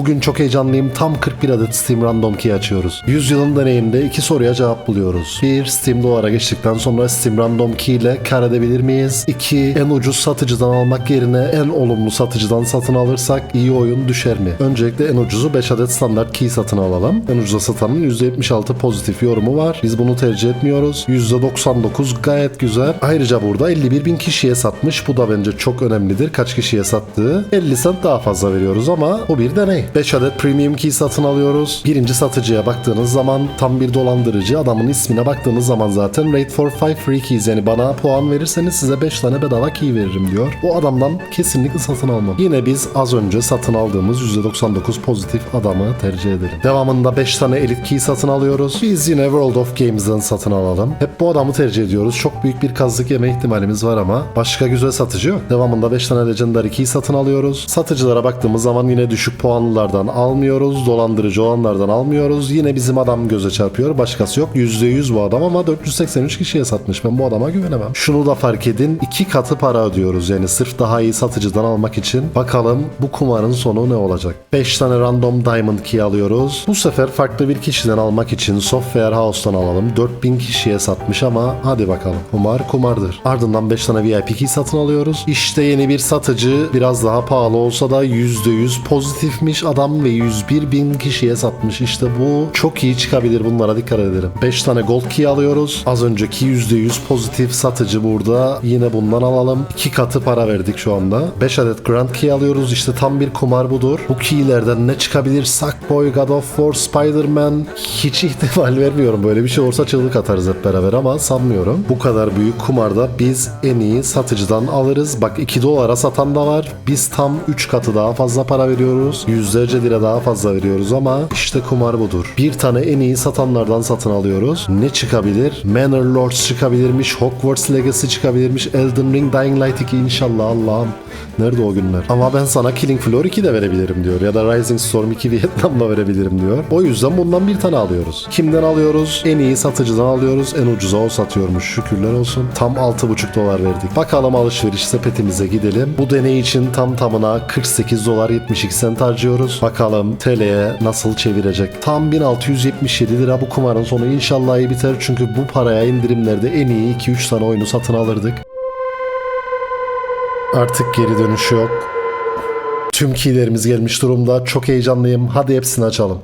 Bugün çok heyecanlıyım. Tam 41 adet Steam Random Key açıyoruz. 100 yılın deneyinde iki soruya cevap buluyoruz. 1. Steam dolara geçtikten sonra Steam Random Key ile kar edebilir miyiz? 2. En ucuz satıcıdan almak yerine en olumlu satıcıdan satın alırsak iyi oyun düşer mi? Öncelikle en ucuzu 5 adet standart key satın alalım. En ucuza satanın %76 pozitif yorumu var. Biz bunu tercih etmiyoruz. %99 gayet güzel. Ayrıca burada 51 bin kişiye satmış. Bu da bence çok önemlidir. Kaç kişiye sattığı. 50 cent daha fazla veriyoruz ama bu bir deney. 5 adet premium key satın alıyoruz. Birinci satıcıya baktığınız zaman tam bir dolandırıcı. Adamın ismine baktığınız zaman zaten rate for 5 free keys yani bana puan verirseniz size 5 tane bedava key veririm diyor. O adamdan kesinlikle satın almam. Yine biz az önce satın aldığımız %99 pozitif adamı tercih edelim. Devamında 5 tane elite key satın alıyoruz. Biz yine World of Games'den satın alalım. Hep bu adamı tercih ediyoruz. Çok büyük bir kazık yeme ihtimalimiz var ama başka güzel satıcı yok. Devamında 5 tane Legendary key satın alıyoruz. Satıcılara baktığımız zaman yine düşük puanlılardan almıyoruz. Dolandırıcı olanlardan almıyoruz. Yine bizim adam göze çarpıyor. Başkası yok. %100 bu adam ama 483 kişiye satmış. Ben bu adama güvenemem. Şunu da fark edin. iki katı para ödüyoruz. Yani sırf daha iyi satıcıdan almak için. Bakalım bu kumarın sonu ne olacak? 5 tane random diamond key alıyoruz. Bu sefer farklı bir kişiden almak için Software House'tan alalım. 4000 kişiye satmış ama hadi bakalım. Kumar kumardır. Ardından 5 tane VIP key satın alıyoruz. İşte yeni bir satıcı. Biraz daha pahalı olsa da %100 pozitifmiş adam ve 101 bin kişiye satmış. İşte bu çok iyi çıkabilir. Bunlara dikkat edelim. 5 tane gold key alıyoruz. Az önceki %100 pozitif satıcı burada. Yine bundan alalım. 2 katı para verdik şu anda. 5 adet grand key alıyoruz. İşte tam bir kumar budur. Bu keylerden ne çıkabilir? Sackboy, God of War, Spider-Man. Hiç ihtimal vermiyorum. Böyle bir şey olsa çığlık atarız hep beraber ama sanmıyorum. Bu kadar büyük kumarda biz en iyi satıcıdan alırız. Bak 2 dolara satan da var. Biz tam 3 katı daha fazla para veriyoruz. Yüzlerce lira daha fazla veriyoruz ama işte kumar budur. Bir tane en iyi satanlardan satın alıyoruz. Ne çıkabilir? Manor Lords çıkabilirmiş. Hogwarts Legacy çıkabilirmiş. Elden Ring Dying Light 2 inşallah Allah'ım. Nerede o günler? Ama ben sana Killing Floor 2 de verebilirim diyor. Ya da Rising Storm 2 Vietnam'da verebilirim diyor. O yüzden bundan bir tane alıyoruz. Kimden alıyoruz? En iyi satıcıdan alıyoruz. En ucuza o satıyormuş. Şükürler olsun. Tam 6,5 dolar verdik. Bakalım alışveriş sepetimize gidelim. Bu deney için tam tamına 48 dolar 72 sent harcıyoruz. Bakalım TL'ye nasıl çevirecek. Tam 1677 lira bu kumarın sonu inşallah iyi biter. Çünkü bu paraya indirimlerde en iyi 2-3 tane oyunu satın alırdık. Artık geri dönüş yok. Tüm keylerimiz gelmiş durumda. Çok heyecanlıyım. Hadi hepsini açalım.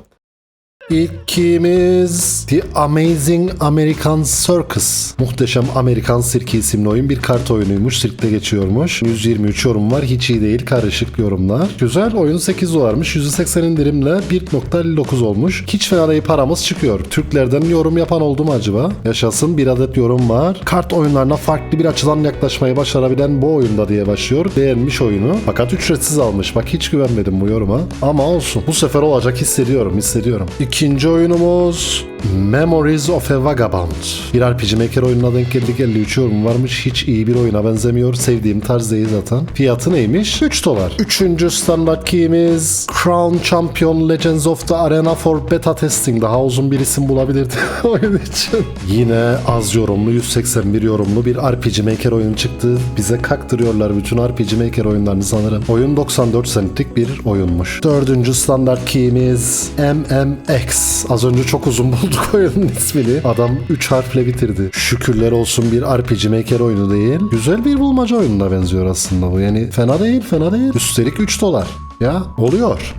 İlkimiz The Amazing American Circus. Muhteşem Amerikan Sirki isimli oyun bir kart oyunuymuş. Sirkte geçiyormuş. 123 yorum var. Hiç iyi değil. Karışık yorumlar. Güzel. Oyun 8 dolarmış. %80 indirimle 1.59 olmuş. Hiç fena değil paramız çıkıyor. Türklerden yorum yapan oldu mu acaba? Yaşasın bir adet yorum var. Kart oyunlarına farklı bir açıdan yaklaşmayı başarabilen bu oyunda diye başlıyor. Beğenmiş oyunu. Fakat ücretsiz almış. Bak hiç güvenmedim bu yoruma. Ama olsun. Bu sefer olacak hissediyorum. Hissediyorum. İkinci oyunumuz Memories of a Vagabond. Bir RPG Maker oyununa denk geldik. 53 yorum varmış. Hiç iyi bir oyuna benzemiyor. Sevdiğim tarz değil zaten. Fiyatı neymiş? 3 dolar. Üçüncü standart keyimiz Crown Champion Legends of the Arena for Beta Testing. Daha uzun bir isim bulabilirdi oyun için. Yine az yorumlu 181 yorumlu bir RPG Maker oyun çıktı. Bize kaktırıyorlar bütün RPG Maker oyunlarını sanırım. Oyun 94 centlik bir oyunmuş. Dördüncü standart keyimiz MMX. Az önce çok uzun bulduk oyunun ismini. Adam 3 harfle bitirdi. Şükürler olsun bir RPG Maker oyunu değil. Güzel bir bulmaca oyununa benziyor aslında bu. Yani fena değil fena değil. Üstelik 3 dolar. Ya oluyor.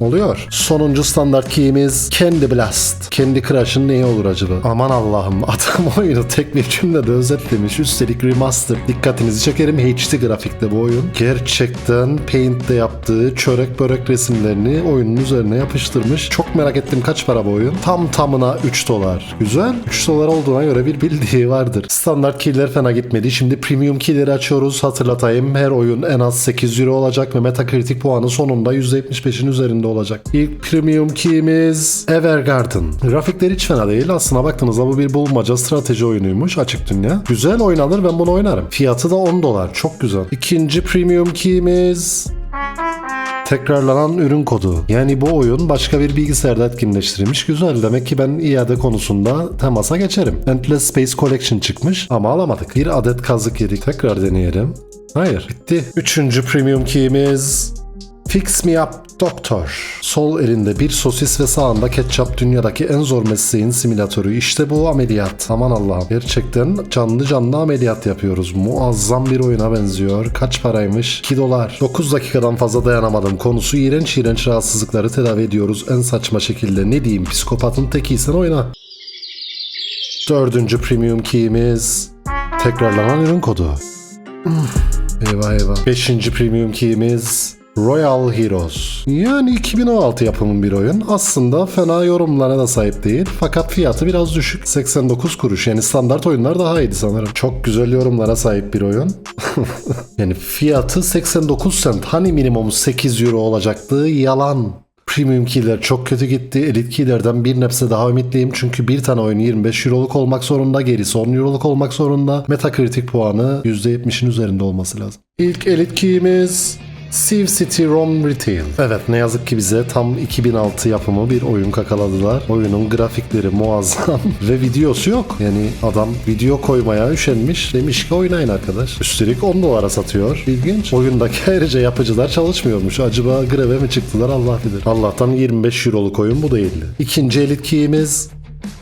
Oluyor. Sonuncu standart keyimiz Candy Blast. Candy Crush'ın neyi olur acaba? Aman Allah'ım adam oyunu tek bir cümlede özetlemiş. Üstelik remaster. Dikkatinizi çekerim HD grafikte bu oyun. Gerçekten Paint'te yaptığı çörek börek resimlerini oyunun üzerine yapıştırmış. Çok merak ettim kaç para bu oyun? Tam tamına 3 dolar. Güzel. 3 dolar olduğuna göre bir bildiği vardır. Standart keyler fena gitmedi. Şimdi premium keyleri açıyoruz. Hatırlatayım her oyun en az 8 euro olacak ve Metacritic puanı sonunda %75'in üzerinde olacak. İlk premium keyimiz Evergarden. Grafikleri hiç fena değil. Aslına baktığınızda bu bir bulmaca strateji oyunuymuş açık dünya. Güzel oynanır ben bunu oynarım. Fiyatı da 10 dolar. Çok güzel. İkinci premium keyimiz Tekrarlanan ürün kodu. Yani bu oyun başka bir bilgisayarda etkinleştirilmiş. Güzel. Demek ki ben iade konusunda temasa geçerim. Endless Space Collection çıkmış ama alamadık. Bir adet kazık yedik. Tekrar deneyelim. Hayır. Bitti. Üçüncü premium keyimiz Fix Me Up Doktor. Sol elinde bir sosis ve sağında ketçap dünyadaki en zor mesleğin simülatörü. İşte bu ameliyat. Aman Allah'ım. Gerçekten canlı canlı ameliyat yapıyoruz. Muazzam bir oyuna benziyor. Kaç paraymış? 2 dolar. 9 dakikadan fazla dayanamadım. Konusu iğrenç iğrenç rahatsızlıkları tedavi ediyoruz. En saçma şekilde. Ne diyeyim? Psikopatın tekiysen oyna. Dördüncü premium key'imiz tekrarlanan ürün kodu. Hmm, eyvah eyvah. Beşinci premium key'imiz Royal Heroes. Yani 2016 yapımı bir oyun. Aslında fena yorumlara da sahip değil. Fakat fiyatı biraz düşük. 89 kuruş. Yani standart oyunlar daha iyiydi sanırım. Çok güzel yorumlara sahip bir oyun. yani fiyatı 89 cent. Hani minimum 8 euro olacaktı? Yalan. Premium keyler çok kötü gitti. Elite keylerden bir nebze daha ümitliyim. Çünkü bir tane oyun 25 euroluk olmak zorunda. Gerisi 10 euroluk olmak zorunda. Metacritic puanı %70'in üzerinde olması lazım. İlk Elite keyimiz Civ City Rom Retail. Evet ne yazık ki bize tam 2006 yapımı bir oyun kakaladılar. Oyunun grafikleri muazzam ve videosu yok. Yani adam video koymaya üşenmiş. Demiş ki oynayın arkadaş. Üstelik 10 dolara satıyor. İlginç. Oyundaki ayrıca yapıcılar çalışmıyormuş. Acaba greve mi çıktılar Allah bilir. Allah'tan 25 euroluk oyun bu değildi. İkinci elit keyimiz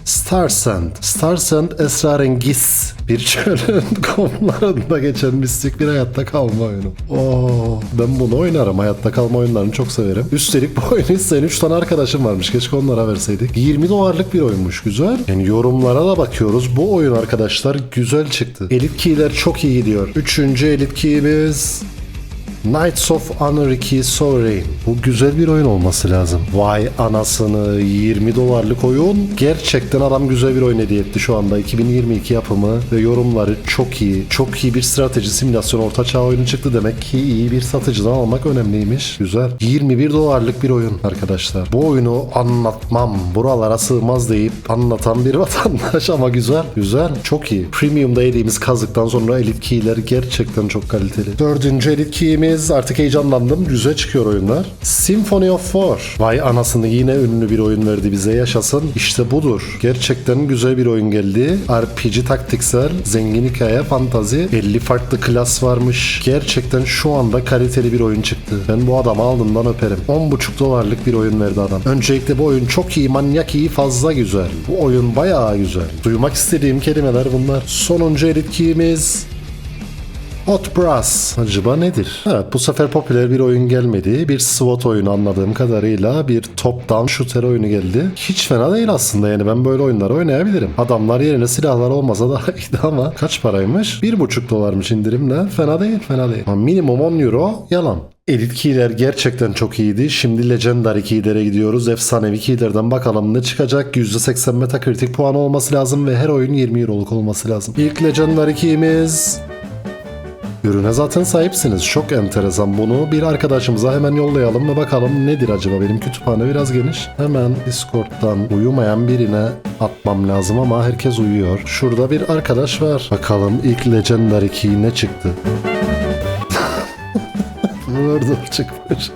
Starsand. Starsand esrarengiz bir çölün komlarında geçen mistik bir hayatta kalma oyunu. Oo, ben bunu oynarım. Hayatta kalma oyunlarını çok severim. Üstelik bu oyunu isteyen 3 tane arkadaşım varmış. Keşke onlara verseydik. 20 dolarlık bir oyunmuş. Güzel. Yani yorumlara da bakıyoruz. Bu oyun arkadaşlar güzel çıktı. Elit key'ler çok iyi gidiyor. Üçüncü elit key'imiz Knights of Anarchy Sovereign. Bu güzel bir oyun olması lazım. Vay anasını 20 dolarlık oyun. Gerçekten adam güzel bir oyun hediye etti şu anda. 2022 yapımı ve yorumları çok iyi. Çok iyi bir strateji simülasyon ortaçağ oyunu çıktı. Demek ki iyi bir satıcıdan almak önemliymiş. Güzel. 21 dolarlık bir oyun arkadaşlar. Bu oyunu anlatmam. Buralara sığmaz deyip anlatan bir vatandaş ama güzel. Güzel. Çok iyi. Premium'da yediğimiz kazıktan sonra Elite Key'ler gerçekten çok kaliteli. Dördüncü Elite Key'imiz artık heyecanlandım. Yüze çıkıyor oyunlar. Symphony of Four. Vay anasını yine ünlü bir oyun verdi bize yaşasın. İşte budur. Gerçekten güzel bir oyun geldi. RPG taktiksel, zengin hikaye, fantazi. 50 farklı klas varmış. Gerçekten şu anda kaliteli bir oyun çıktı. Ben bu adamı aldığımdan öperim. 10,5 dolarlık bir oyun verdi adam. Öncelikle bu oyun çok iyi, manyak iyi, fazla güzel. Bu oyun bayağı güzel. Duymak istediğim kelimeler bunlar. Sonuncu elitkimiz Hot Brass acaba nedir? Evet bu sefer popüler bir oyun gelmedi. Bir SWAT oyunu anladığım kadarıyla bir top-down shooter oyunu geldi. Hiç fena değil aslında yani ben böyle oyunları oynayabilirim. Adamlar yerine silahlar olmasa daha iyiydi ama kaç paraymış? 1,5 dolarmış indirimle. Fena değil fena değil. Ama minimum 10 euro yalan. Elite keyler gerçekten çok iyiydi. Şimdi Legendary keylere gidiyoruz. Efsanevi keylerden bakalım ne çıkacak. %80 Metacritic puanı olması lazım ve her oyun 20 euroluk olması lazım. İlk Legendary keyimiz Ürüne zaten sahipsiniz. Çok enteresan. Bunu bir arkadaşımıza hemen yollayalım ve bakalım nedir acaba? Benim kütüphane biraz geniş. Hemen Discord'dan uyumayan birine atmam lazım ama herkes uyuyor. Şurada bir arkadaş var. Bakalım ilk Legendary Key ne çıktı? dur çıkmış.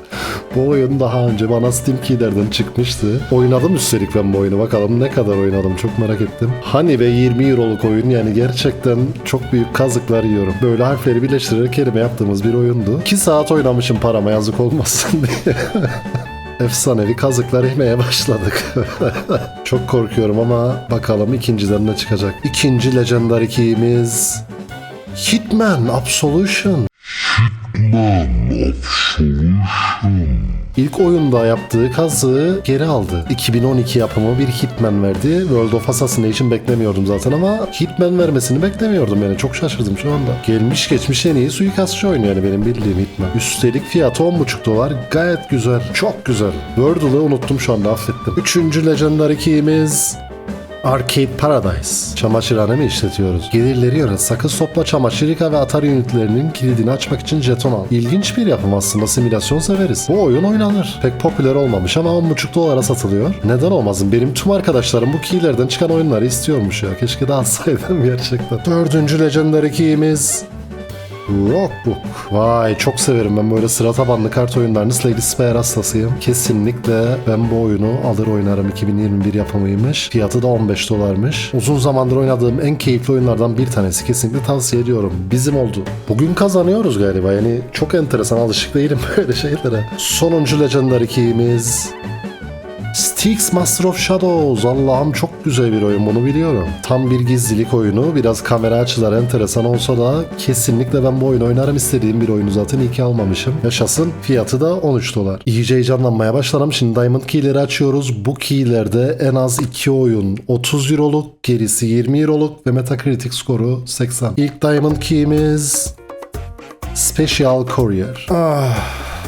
Bu oyun daha önce bana Steam Key'lerden çıkmıştı. Oynadım üstelik ben bu oyunu. Bakalım ne kadar oynadım çok merak ettim. Hani ve 20 euroluk oyun yani gerçekten çok büyük kazıklar yiyorum. Böyle harfleri birleştirerek kelime yaptığımız bir oyundu. 2 saat oynamışım parama yazık olmasın diye. Efsanevi kazıklar yemeye başladık. çok korkuyorum ama bakalım ikinciden ne çıkacak. İkinci Legendary Key'imiz Hitman Absolution. İlk oyunda yaptığı kazığı geri aldı. 2012 yapımı bir Hitman verdi. World of Assassination beklemiyordum zaten ama Hitman vermesini beklemiyordum yani çok şaşırdım şu anda. Gelmiş geçmiş en iyi suikastçı oyunu yani benim bildiğim Hitman. Üstelik fiyatı 10,5 dolar. Gayet güzel. Çok güzel. Wordle'ı unuttum şu anda affettim. Üçüncü Legendary Key'imiz Arcade Paradise. Çamaşırhane mi işletiyoruz? Gelirleri yönet. Sakız topla çamaşır yıka ve atar ünitlerinin kilidini açmak için jeton al. İlginç bir yapım aslında. Simülasyon severiz. Bu oyun oynanır. Pek popüler olmamış ama 10,5 dolara satılıyor. Neden olmasın? Benim tüm arkadaşlarım bu keylerden çıkan oyunları istiyormuş ya. Keşke de alsaydım gerçekten. Dördüncü Legendary Key'imiz Rockbook. Vay çok severim ben böyle sıra tabanlı kart oyunlarını. Slay the Spire hastasıyım. Kesinlikle ben bu oyunu alır oynarım. 2021 yapımıymış. Fiyatı da 15 dolarmış. Uzun zamandır oynadığım en keyifli oyunlardan bir tanesi. Kesinlikle tavsiye ediyorum. Bizim oldu. Bugün kazanıyoruz galiba. Yani çok enteresan alışık değilim böyle şeylere. Sonuncu Legendary Key'imiz Styx Master of Shadows. Allah'ım çok güzel bir oyun bunu biliyorum. Tam bir gizlilik oyunu. Biraz kamera açıları enteresan olsa da kesinlikle ben bu oyunu oynarım istediğim bir oyunu zaten iyi ki almamışım. Yaşasın. Fiyatı da 13 dolar. İyice heyecanlanmaya başladım. Şimdi Diamond Key'leri açıyoruz. Bu keylerde en az 2 oyun 30 euroluk, gerisi 20 euroluk ve Metacritic skoru 80. İlk Diamond Key'imiz Special Courier. Ah,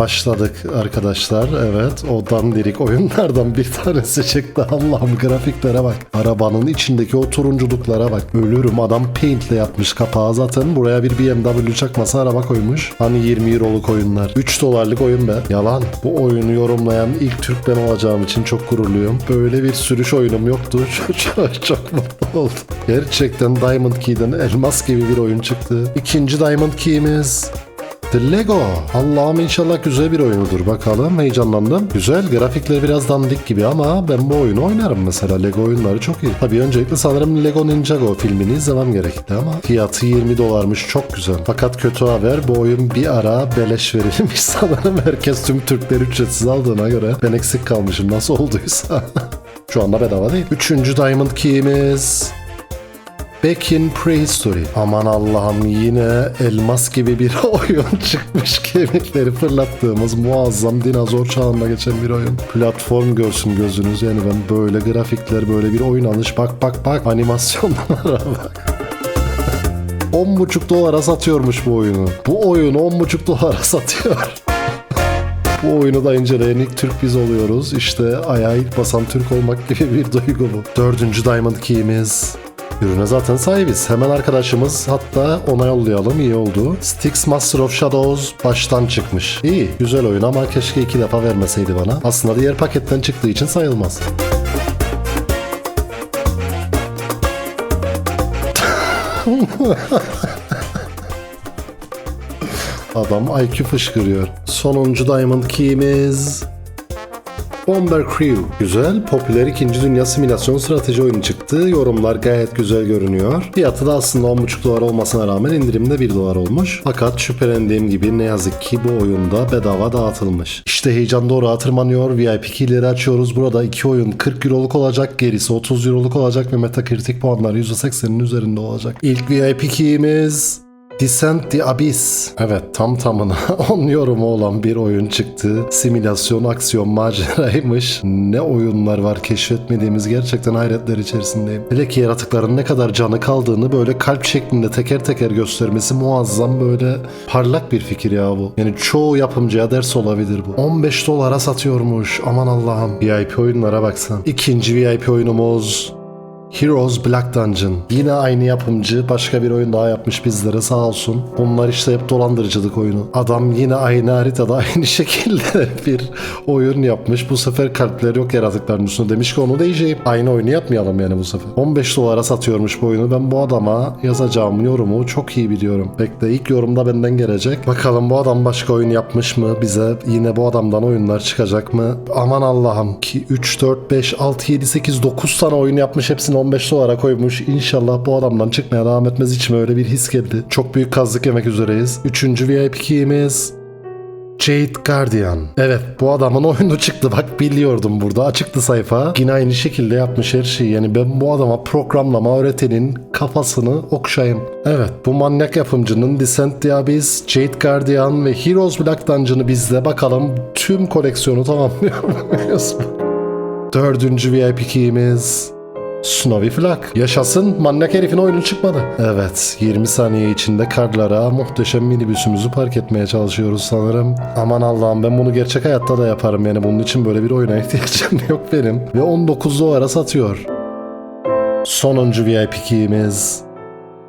başladık arkadaşlar. Evet o dandirik oyunlardan bir tanesi çıktı. Allah'ım grafiklere bak. Arabanın içindeki o turunculuklara bak. Ölürüm adam paintle yapmış kapağı zaten. Buraya bir BMW çakması araba koymuş. Hani 20 euroluk oyunlar. 3 dolarlık oyun be. Yalan. Bu oyunu yorumlayan ilk Türk ben olacağım için çok gururluyum. Böyle bir sürüş oyunum yoktu. Çok, çok, mutlu oldum. Gerçekten Diamond Key'den elmas gibi bir oyun çıktı. İkinci Diamond Key'imiz The Lego. Allah'ım inşallah güzel bir oyunudur. Bakalım heyecanlandım. Güzel. Grafikleri biraz dandik gibi ama ben bu oyunu oynarım mesela. Lego oyunları çok iyi. Tabii öncelikle sanırım Lego Ninjago filmini izlemem gerekti ama fiyatı 20 dolarmış. Çok güzel. Fakat kötü haber bu oyun bir ara beleş verilmiş sanırım. Herkes tüm Türkleri ücretsiz aldığına göre ben eksik kalmışım nasıl olduysa. Şu anda bedava değil. Üçüncü Diamond Key'imiz Back in Prehistory. Aman Allah'ım yine elmas gibi bir oyun çıkmış. Kemikleri fırlattığımız muazzam dinozor çağında geçen bir oyun. Platform görsün gözünüz. Yani ben böyle grafikler, böyle bir oynanış. Bak bak bak animasyonlara bak. 10,5 dolara satıyormuş bu oyunu. Bu oyunu 10,5 dolara satıyor. Bu oyunu da inceleyen ilk Türk biz oluyoruz. İşte ayağa ilk basan Türk olmak gibi bir duygu bu. Dördüncü Diamond Key'imiz. Ürüne zaten sahibiz. Hemen arkadaşımız hatta ona yollayalım iyi oldu. Styx Master of Shadows baştan çıkmış. İyi güzel oyun ama keşke iki defa vermeseydi bana. Aslında diğer paketten çıktığı için sayılmaz. Adam IQ fışkırıyor. Sonuncu Diamond Key'imiz... Bomber Crew. Güzel, popüler 2. Dünya simülasyon strateji oyunu çıktı. Yorumlar gayet güzel görünüyor. Fiyatı da aslında 10,5 dolar olmasına rağmen indirimde 1 dolar olmuş. Fakat şüphelendiğim gibi ne yazık ki bu oyunda bedava dağıtılmış. İşte heyecan doğru tırmanıyor. VIP keyleri açıyoruz. Burada iki oyun 40 euroluk olacak. Gerisi 30 euroluk olacak ve Metacritic puanları %80'in üzerinde olacak. İlk VIP keyimiz Descent the Abyss. Evet tam tamına 10 yorumu olan bir oyun çıktı. Simülasyon, aksiyon, maceraymış. Ne oyunlar var keşfetmediğimiz gerçekten hayretler içerisindeyim. Hele ki yaratıkların ne kadar canı kaldığını böyle kalp şeklinde teker teker göstermesi muazzam böyle parlak bir fikir ya bu. Yani çoğu yapımcıya ders olabilir bu. 15 dolara satıyormuş aman Allah'ım. VIP oyunlara baksan. İkinci VIP oyunumuz Heroes Black Dungeon. Yine aynı yapımcı başka bir oyun daha yapmış bizlere sağ olsun. Bunlar işte hep dolandırıcılık oyunu. Adam yine aynı haritada aynı şekilde bir oyun yapmış. Bu sefer kalpler yok yaratıkların üstünde. Demiş ki onu değişeyim. Aynı oyunu yapmayalım yani bu sefer. 15 dolara satıyormuş bu oyunu. Ben bu adama yazacağım yorumu çok iyi biliyorum. Bekle ilk yorumda benden gelecek. Bakalım bu adam başka oyun yapmış mı? Bize yine bu adamdan oyunlar çıkacak mı? Aman Allah'ım ki 3, 4, 5, 6, 7, 8, 9 tane oyun yapmış hepsini 15 dolara koymuş. İnşallah bu adamdan çıkmaya devam etmez içime öyle bir his geldi. Çok büyük kazık yemek üzereyiz. Üçüncü VIP key'imiz Jade Guardian. Evet bu adamın oyunu çıktı bak biliyordum burada açıktı sayfa. Yine aynı şekilde yapmış her şeyi. Yani ben bu adama programlama öğretenin kafasını okşayım. Evet bu manyak yapımcının Descent Abyss, Jade Guardian ve Heroes Black Dungeon'ı bizle bakalım tüm koleksiyonu tamamlıyor muyuz? Dördüncü VIP key'imiz Snowy Flag. Yaşasın manyak herifin oyunu çıkmadı. Evet 20 saniye içinde karlara muhteşem minibüsümüzü park etmeye çalışıyoruz sanırım. Aman Allah'ım ben bunu gerçek hayatta da yaparım yani bunun için böyle bir oyuna ihtiyacım yok benim. Ve 19 dolara satıyor. Sonuncu VIP key'imiz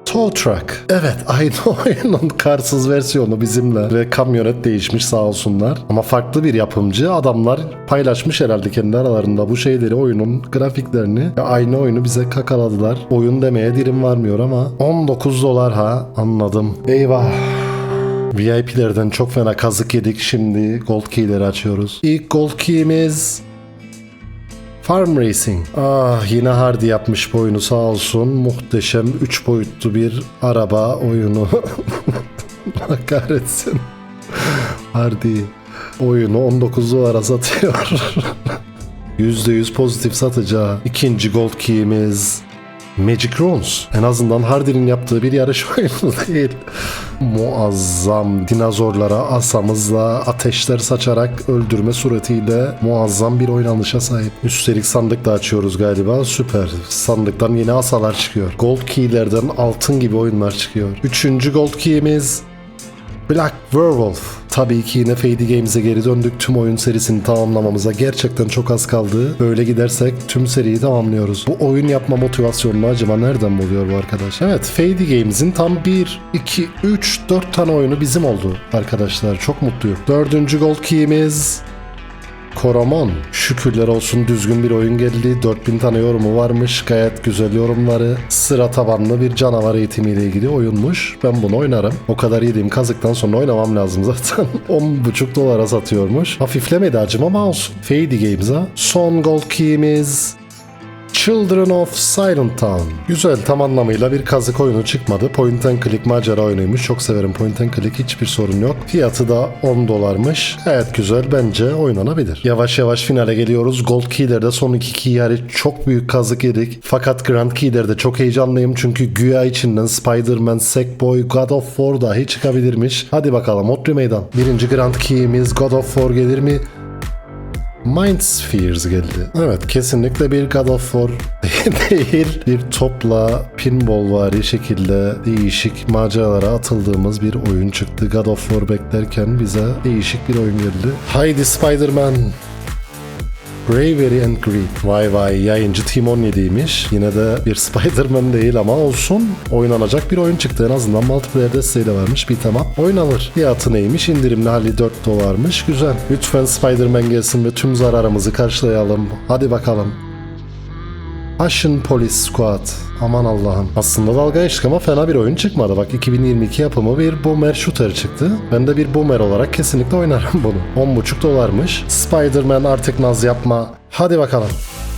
Tow Truck. Evet aynı oyunun karsız versiyonu bizimle ve kamyonet değişmiş sağ olsunlar. Ama farklı bir yapımcı adamlar paylaşmış herhalde kendi aralarında bu şeyleri oyunun grafiklerini aynı oyunu bize kakaladılar. Oyun demeye dilim varmıyor ama 19 dolar ha anladım. Eyvah. VIP'lerden çok fena kazık yedik. Şimdi gold key'leri açıyoruz. İlk gold key'imiz Farm Racing. Ah yine Hardy yapmış bu oyunu sağ olsun. Muhteşem 3 boyutlu bir araba oyunu. Kahretsin. Hardy oyunu 19 dolara satıyor. %100 pozitif satacağı ikinci gold key'imiz Magic Runes. En azından Hardy'nin yaptığı bir yarış oyunu değil. Muazzam dinozorlara asamızla ateşler saçarak öldürme suretiyle muazzam bir oynanışa sahip. Üstelik sandık da açıyoruz galiba. Süper. Sandıktan yeni asalar çıkıyor. Gold Key'lerden altın gibi oyunlar çıkıyor. Üçüncü Gold Key'imiz Black Werewolf. Tabii ki yine Fady Games'e geri döndük. Tüm oyun serisini tamamlamamıza gerçekten çok az kaldı. Böyle gidersek tüm seriyi tamamlıyoruz. Bu oyun yapma motivasyonunu acaba nereden buluyor bu arkadaş? Evet Fady Games'in tam 1, 2, 3, 4 tane oyunu bizim oldu arkadaşlar. Çok mutluyum. Dördüncü Gold Key'imiz Koromon. Şükürler olsun düzgün bir oyun geldi. 4000 tane yorumu varmış. Gayet güzel yorumları. Sıra tabanlı bir canavar eğitimiyle ilgili oyunmuş. Ben bunu oynarım. O kadar yediğim kazıktan sonra oynamam lazım zaten. 10,5 dolara satıyormuş. Hafiflemedi acım ama olsun. Fady Games'a. Son gold key'imiz Children of Silent Town. Güzel tam anlamıyla bir kazık oyunu çıkmadı. Point and click macera oyunuymuş. Çok severim point and click hiçbir sorun yok. Fiyatı da 10 dolarmış. Gayet güzel bence oynanabilir. Yavaş yavaş finale geliyoruz. Gold Key'lerde son iki key hariç çok büyük kazık yedik. Fakat Grand Key'lerde çok heyecanlıyım çünkü güya içinden Spider-Man, Sackboy, God of War dahi çıkabilirmiş. Hadi bakalım Otri Meydan. Birinci Grand Key'imiz God of War gelir mi? Mind Spheres geldi. Evet kesinlikle bir God of War değil. Bir topla pinball vari şekilde değişik maceralara atıldığımız bir oyun çıktı. God of War beklerken bize değişik bir oyun geldi. Haydi Spider-Man. Bravery and Greed. Vay vay yayıncı Team 17'ymiş. Yine de bir Spider-Man değil ama olsun. Oynanacak bir oyun çıktı. En azından multiplayer desteği de varmış. Bir tamam. Oynanır. Fiyatı neymiş? İndirimli hali 4 dolarmış. Güzel. Lütfen Spider-Man gelsin ve tüm zararımızı karşılayalım. Hadi bakalım. Ashen Police Squad. Aman Allah'ım. Aslında dalga geçtik ama fena bir oyun çıkmadı. Bak 2022 yapımı bir boomer shooter çıktı. Ben de bir boomer olarak kesinlikle oynarım bunu. 10,5 dolarmış. Spider-Man artık naz yapma. Hadi bakalım.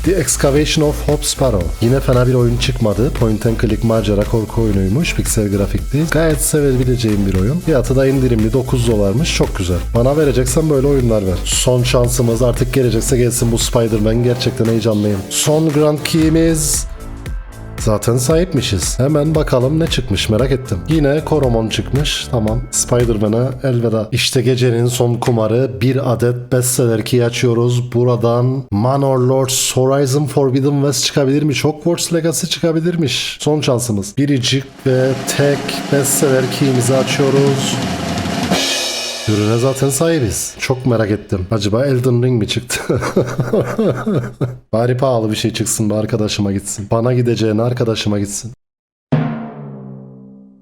The Excavation of Hope Sparrow. Yine fena bir oyun çıkmadı. Point and click macera korku oyunuymuş. Pixel grafikti. Gayet sevebileceğim bir oyun. Fiyatı da indirimli 9 dolarmış. Çok güzel. Bana vereceksen böyle oyunlar ver. Son şansımız artık gelecekse gelsin bu Spider-Man. Gerçekten heyecanlıyım. Son Grand Key'imiz... Zaten sahipmişiz. Hemen bakalım ne çıkmış merak ettim. Yine Koromon çıkmış. Tamam. Spider-Man'a elveda. İşte gecenin son kumarı. Bir adet bestseller key açıyoruz. Buradan Manor Lords Horizon Forbidden West çıkabilirmiş. Hogwarts Legacy çıkabilirmiş. Son şansımız. Biricik ve tek bestseller key'imizi açıyoruz. Ürüne zaten sahibiz. Çok merak ettim. Acaba Elden Ring mi çıktı? Bari pahalı bir şey çıksın da arkadaşıma gitsin. Bana gideceğine arkadaşıma gitsin.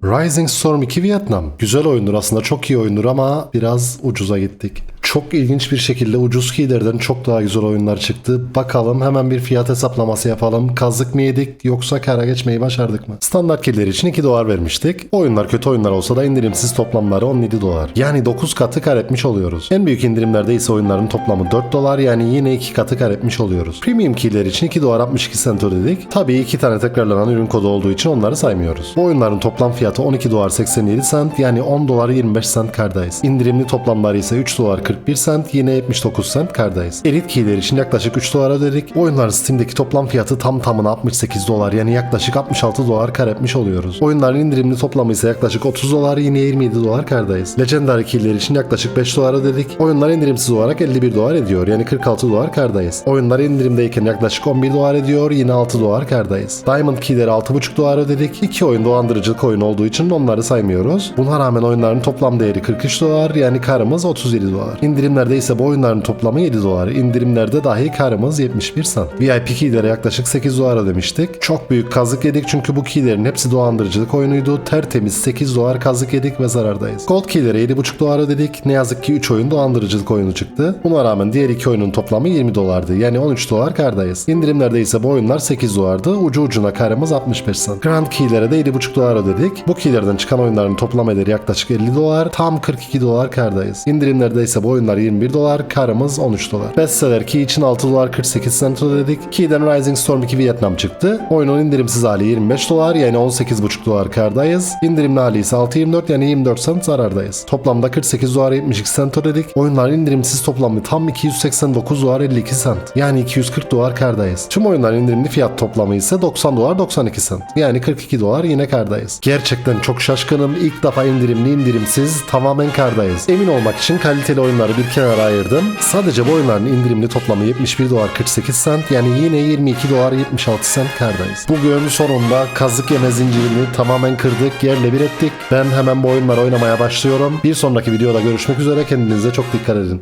Rising Storm 2 Vietnam. Güzel oyundur aslında çok iyi oyundur ama biraz ucuza gittik. Çok ilginç bir şekilde ucuz keylerden çok daha güzel oyunlar çıktı. Bakalım hemen bir fiyat hesaplaması yapalım. Kazık mı yedik yoksa kara geçmeyi başardık mı? Standart keyler için 2 dolar vermiştik. Oyunlar kötü oyunlar olsa da indirimsiz toplamları 17 dolar. Yani 9 katı kar etmiş oluyoruz. En büyük indirimlerde ise oyunların toplamı 4 dolar yani yine 2 katı kar etmiş oluyoruz. Premium keyler için 2 dolar 62 cent ödedik. Tabii 2 tane tekrarlanan ürün kodu olduğu için onları saymıyoruz. Bu oyunların toplam fiyatı 12 dolar 87 cent yani 10 dolar 25 cent kardayız. İndirimli toplamları ise 3 dolar 41 cent yine 79 cent kardayız. Elite keyler için yaklaşık 3 dolar ödedik. Oyunların Steam'deki toplam fiyatı tam tamına 68 dolar yani yaklaşık 66 dolar kar etmiş oluyoruz. Oyunların indirimli toplamı ise yaklaşık 30 dolar yine 27 dolar kardayız. Legendary keyler için yaklaşık 5 dolar ödedik. Oyunlar indirimsiz olarak 51 dolar ediyor yani 46 dolar kardayız. Oyunlar indirimdeyken yaklaşık 11 dolar ediyor yine 6 dolar kardayız. Diamond keyleri 6,5 dolar ödedik. İki oyun dolandırıcılık oyunu olduğu için onları saymıyoruz. Buna rağmen oyunların toplam değeri 43 dolar yani karımız 37 dolar. İndirimlerde ise bu oyunların toplamı 7 dolar. İndirimlerde dahi karımız 71 cent. VIP keylere yaklaşık 8 dolar ödemiştik. Çok büyük kazık yedik çünkü bu keylerin hepsi dolandırıcılık oyunuydu. Tertemiz 8 dolar kazık yedik ve zarardayız. Gold keylere 7,5 dolar ödedik. Ne yazık ki 3 oyun dolandırıcılık oyunu çıktı. Buna rağmen diğer iki oyunun toplamı 20 dolardı. Yani 13 dolar kardayız. İndirimlerde ise bu oyunlar 8 dolardı. Ucu ucuna karımız 65 cent. Grand keylere de 7,5 dolar ödedik. Bu keylerden çıkan oyunların toplam ederi yaklaşık 50 dolar. Tam 42 dolar kardayız. İndirimlerde ise bu oyunlar 21 dolar. Karımız 13 dolar. Bestseller key için 6 dolar 48 cent ödedik. Key'den Rising Storm 2 Vietnam çıktı. Oyunun indirimsiz hali 25 dolar yani 18,5 dolar kardayız. İndirimli hali ise 6.24 yani 24 cent zarardayız. Toplamda 48 dolar 72 cent ödedik. Oyunların indirimsiz toplamı tam 289 dolar 52 cent. Yani 240 dolar kardayız. Tüm oyunların indirimli fiyat toplamı ise 90 dolar 92 cent. Yani 42 dolar yine kardayız. Gerçekten çok şaşkınım. İlk defa indirimli indirimsiz tamamen kardayız. Emin olmak için kaliteli oyunları bir kenara ayırdım. Sadece bu oyunların indirimli toplamı 71 dolar 48 cent. Yani yine 22 dolar 76 cent kardayız. Bugün sonunda kazık yeme zincirini tamamen kırdık, yerle bir ettik. Ben hemen bu oyunları oynamaya başlıyorum. Bir sonraki videoda görüşmek üzere. Kendinize çok dikkat edin.